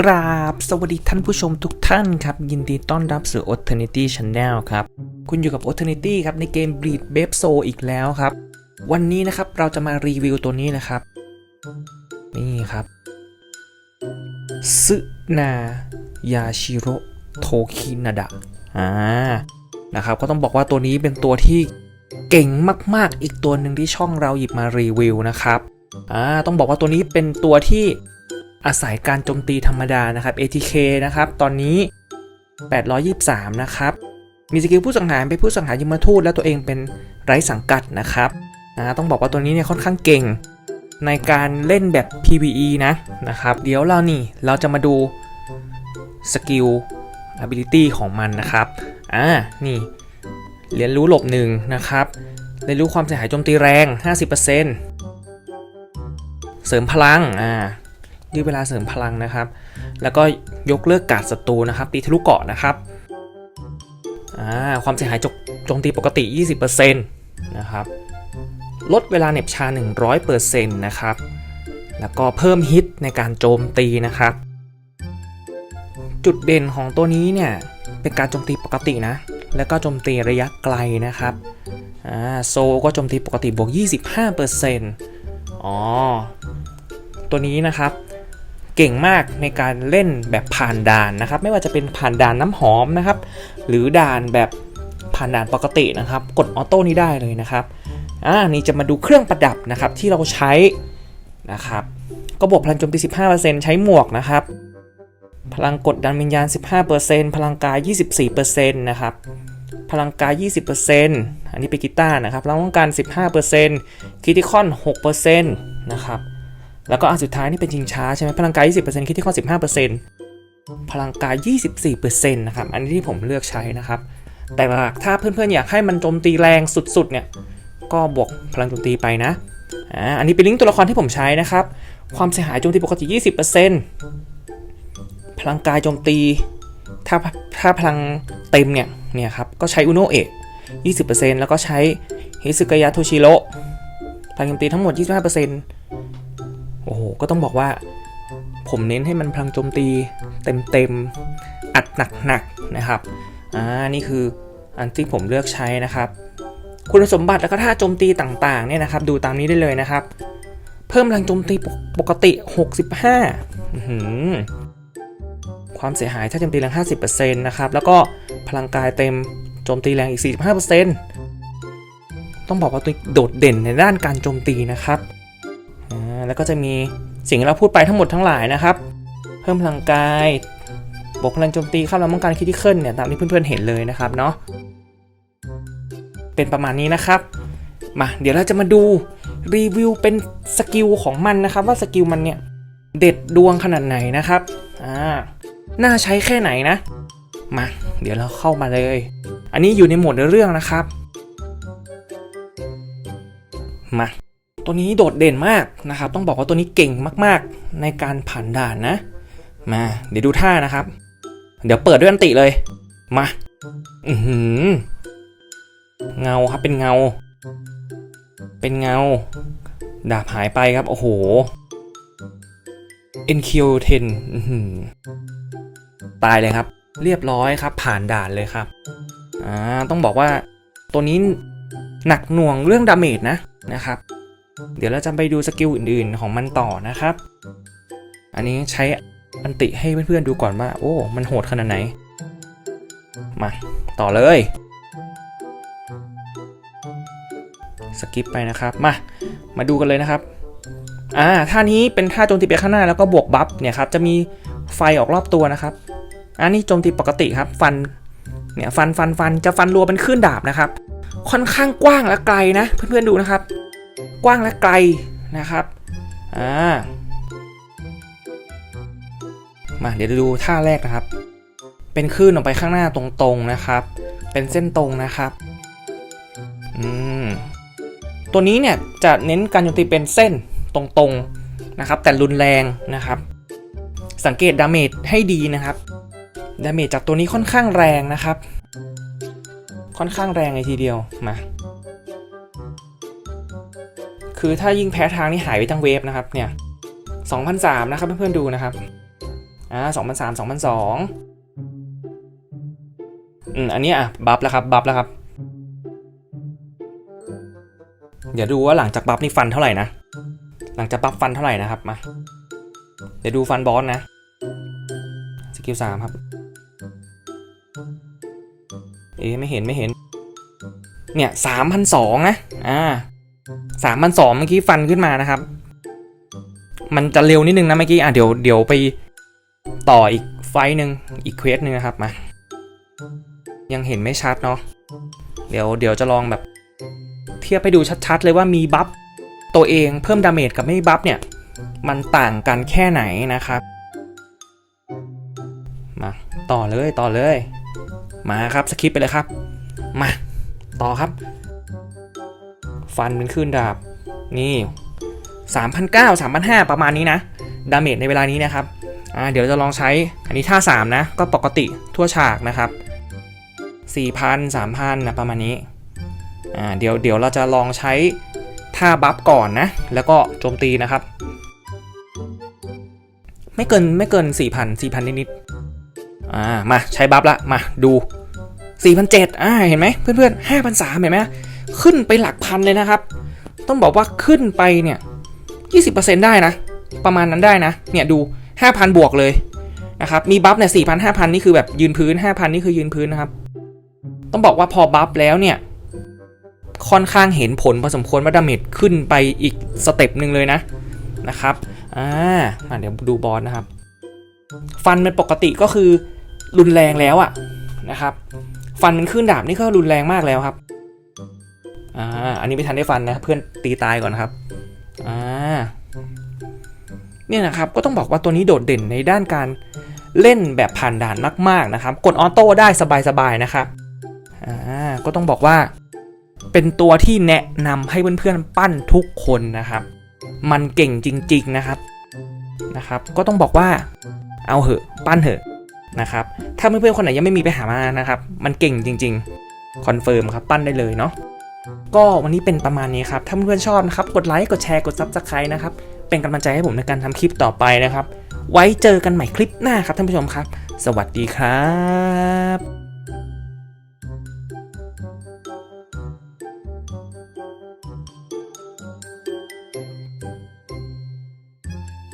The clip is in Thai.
กราบ สวัสดีท่านผู้ชมทุกท่านครับ ยินดีต้อนรับสู่ Alternity Channel ครับ คุณอยู่กับ Alternity ครับ ในเกม Bleed b a b s o อีกแล้วครับ วันนี้นะครับเราจะมารีวิวตัวนี้นะครับ นี่ครับซึนายาชิโรโทคินาดะอ่านะครับก็ต้องบอกว่าตัวนี้เป็นตัวที่เก่งมาก ๆ อีกตัวหนึ่งที่ช่องเราหยิบมารีวิวนะครับอ่าต้องบอกว่าตัวนี้เป็นตัวที่ อาศัยการโจมตีธรรมดานะครับ ATK นะครับ ตอนนี้ 823 นะครับ มีสกิลผู้สังหารเป็นผู้สังหารยมทูตและตัวเองเป็นไร้สังกัดนะครับนะต้องบอกว่าตัวนี้เนี่ยค่อนข้างเก่ง ในการเล่นแบบ PVE นะนะครับ เดี๋ยวเรานี่เราจะมาดูสกิล ability ของมันนะครับ อ่า นี่ เรียนรู้หลบหนึ่งนะครับ เรียนรู้ความเสียหายโจมตีแรง 50%เสริมพลัง อ่า ยืดเวลาเสริมพลังนะครับ แล้วก็ยกเลิกการศัตรูนะครับ ตีทะลุเกาะนะครับความเสียหายจกโจมตีปกติ 20%นะครับ ลดเวลาเหน็บชา 100%นะครับ แล้วก็เพิ่มฮิตในการโจมตีนะครับ จุดเด่นของตัวนี้เนี่ย เป็นการโจมตีปกตินะ แล้วก็โจมตีระยะไกลนะครับอ่าโซก็โจมตีปกติบวก 25%อ๋อ ตัวนี้นะครับ เก่งมากในการเล่นแบบผ่านด่านนะครับ ไม่ว่าจะเป็นผ่านด่านน้ำหอมนะครับ หรือด่านแบบผ่านด่านปกตินะครับ กดออโต้นี้ได้เลยนะครับอ่านี่จะมาดูเครื่องประดับนะครับที่เราใช้นะครับ ก็บวกพลังโจมตี 15%ใช้หมวกนะครับ พลังกดดันวิญญาณ 15%พลังกาย 24%นะครับ พลังกาย 20%อันนี้เป็นกีตาร์นะครับพลังป้องกัน15%คิติคอน 6%นะครับ แล้วก็อันสุดท้ายนี่เป็นชิงช้าใช่ไหมพลังกาย20%คิติคอ15%พลังกาย24%นะครับ อันนี้ที่ผมเลือกใช้นะครับ แต่หากถ้าเพื่อนๆอยากให้มันโจมตีแรงสุดๆ เนี่ย ก็บวกพลังโจมตีไปนะ อ่า อันนี้เป็นลิงก์ตัวละครที่ผมใช้นะครับ ความเสียหายโจมตีปกติ 20%พลังกายโจมตี ถ้าถ้าพลังเต็มเนี่ย เนี่ยครับ ก็ใช้อุโนเอะ20%แล้วก็ใช้ฮิซึกายะโทชิโร่พลังโจมตีทั้งหมด 25% โอ้โห ก็ต้องบอกว่า ผมเน้นให้มันพลังโจมตีเต็มๆ อัดหนักๆ นะครับ อ่า นี่คืออันที่ผมเลือกใช้นะครับ คุณสมบัติแล้วก็ท่าโจมตีต่างๆ เนี่ยนะครับ ดูตามนี้ได้เลยนะครับ เพิ่มพลังโจมตีปกติ 65หความเสียหายถ้าโจมตีแรง 50%นะครับ แล้วก็พลังกายเต็มโจมตีแรงอีก 45%ต้องบอกว่าตัวโดดเด่นในด้านการโจมตีนะครับ แล้วก็จะมีสิ่งที่เราพูดไปทั้งหมดทั้งหลายนะครับ เพิ่มพลังกายบวกพลังโจมตีเข้าแล้วป้องกันคิติเคิลเนี่ยตามที่เพื่อนๆเห็นเลยนะครับเนาะเป็นประมาณนี้นะครับมาเดี๋ยวเราจะมาดูรีวิวเป็นสกิลของมันนะครับว่าสกิลมันเนี่ยเด็ดดวงขนาดไหนนะครับอ่าน่าใช้แค่ไหนนะมาเดี๋ยวเราเข้ามาเลย อันนี้อยู่ในหมวดเรื่องนะครับมา ตัวนี้โดดเด่นมากนะครับ ต้องบอกว่าตัวนี้เก่งมากๆ ในการผ่านด่านนะ มา เดี๋ยวดูท่านะครับ เดี๋ยวเปิดด้วยอันติเลย มา อือหือเงาครับเป็นเงา เป็นเงา ดาบหายไปครับ โอ้โห NQ10 ตายเลยครับ เรียบร้อยครับ ผ่านด่านเลยครับ อ่า ต้องบอกว่าตัวนี้หนักหน่วงเรื่องดาเมจนะนะครับ เดี๋ยวเราจะไปดูสกิลอื่นๆของมันต่อนะครับ อันนี้ใช้อันติให้เพื่อนๆดูก่อนว่า โอ้ มันโหดขนาดไหน มา ต่อเลย สกิปไปนะครับ มา มาดูกันเลยนะครับ อ่า ท่านี้เป็นท่าโจมตีไปข้างหน้าแล้วก็บวกบัฟเนี่ยครับ จะมีไฟออกรอบตัวนะครับ อันนี้โจมตีปกติครับ ฟัน เนี่ย ฟัน ฟัน ฟัน จะฟันรัวเป็นคลื่นดาบนะครับ ค่อนข้างกว้างและไกลนะ เพื่อนๆดูนะครับ กว้างและไกลนะครับอ่ามาเดี๋ยวดูท่าแรกนะครับ เป็นคลื่นออกไปข้างหน้าตรงๆนะครับ เป็นเส้นตรงนะครับอืมตัวนี้เนี่ยจะเน้นการโจมตีเป็นเส้นตรงๆนะครับ แต่รุนแรงนะครับ สังเกตดาเมจให้ดีนะครับดาเมจจากตัวนี้ค่อนข้างแรงนะครับ ค่อนข้างแรงเลยทีเดียวมา คือถ้ายิ่งแพ้ทางนี่หายไปทั้งเวฟนะครับเนี่ย2,003นะครับเพื่อนๆดูนะครับอ่าสองพันสามสองพันสองอืมอันนี้อะบัฟแล้วครับบัฟแล้วครับ เดี๋ยวดูว่าหลังจากบัฟนี่ฟันเท่าไหร่นะหลังจากบัฟฟันเท่าไหร่นะครับมาเดี๋ยวดูฟันบอสนะสกิลสามครับเอ๊ไม่เห็นไม่เห็น เนี่ยสามพันสองนะ อ่า สามพันสองเมื่อกี้ฟันขึ้นมานะครับ มันจะเร็วนิดนึงนะเมื่อกี้อะเดี๋ยวเดี๋ยวไปต่ออีกไฟหนึ่งอีกเควสหนึ่งนะครับมา ยังเห็นไม่ชัดเนาะเดี๋ยวเดี๋ยวจะลองแบบ เทียบไปดูชัดๆเลยว่ามีบัฟตัวเองเพิ่มดาเมจกับไม่บัฟเนี่ย มันต่างกันแค่ไหนนะครับ มาต่อเลยต่อเลย มาครับสคิปไปเลยครับ มา ต่อครับ ฟันเป็นขึ้นดาบ นี่3,900 3,500ประมาณนี้นะ ดาเมจในเวลานี้นะครับเดี๋ยวจะลองใช้ อันนี้ท่า 3 นะ ก็ปกติทั่วฉากนะครับ 4,000 3,000นะประมาณนี้ เดี๋ยวเดี๋ยวเราจะลองใช้ท่าบัฟก่อนนะ แล้วก็โจมตีนะครับ ไม่เกินไม่เกิน 4,000 4,000 นิดๆอ่ามาใช้บัฟละ มาดู 4,700อ่าเห็นไหมเพื่อนๆ5,300 เห็นไหม ขึ้นไปหลักพันเลยนะครับ ต้องบอกว่าขึ้นไปเนี่ย20%ได้นะ ประมาณนั้นได้นะ เนี่ยดู 5,000 บวกเลยนะครับ มีบัฟเนี่ย4,000 5,000นี่คือแบบยืนพื้น 5,000 นี่คือยืนพื้นนะครับ ต้องบอกว่าพอบัฟแล้วเนี่ย ค่อนข้างเห็นผลพอสมควรว่าดาเมจขึ้นไปอีกสเต็ปหนึ่งเลยนะนะครับอ่าเดี๋ยวดูบอสนะครับ ฟันเป็นปกติก็คือรุนแรงแล้วอะนะครับ ฟันมันขึ้นดาบนี่ก็รุนแรงมากแล้วครับ อ่าอันนี้ไม่ทันได้ฟันนะเพื่อนตีตายก่อนครับอ่าเนี่ยนะครับก็ต้องบอกว่าตัวนี้โดดเด่นในด้านการเล่นแบบผ่านด่านมาก ๆนะครับ กดออโต้ได้สบายๆนะครับอ่าก็ต้องบอกว่า เป็นตัวที่แนะนำให้เพื่อนๆปั้นทุกคนนะครับ มันเก่งจริง ๆนะครับนะครับ ก็ต้องบอกว่าเอาเหอะปั้นเหอะนะครับ ถ้าเพื่อนๆคนไหนยังไม่มีไปหามานะครับ มันเก่งจริง ๆ คอนเฟิร์มครับ ปั้นได้เลยเนาะ ก็วันนี้เป็นประมาณนี้ครับ ถ้าเพื่อนๆชอบนะครับ กดไลค์ กดแชร์ กดซับสไครต์นะครับ เป็นกำลังใจให้ผมในการทำคลิปต่อไปนะครับ ไว้เจอกันใหม่คลิปหน้าครับท่านผู้ชมครับ สวัสดีครับ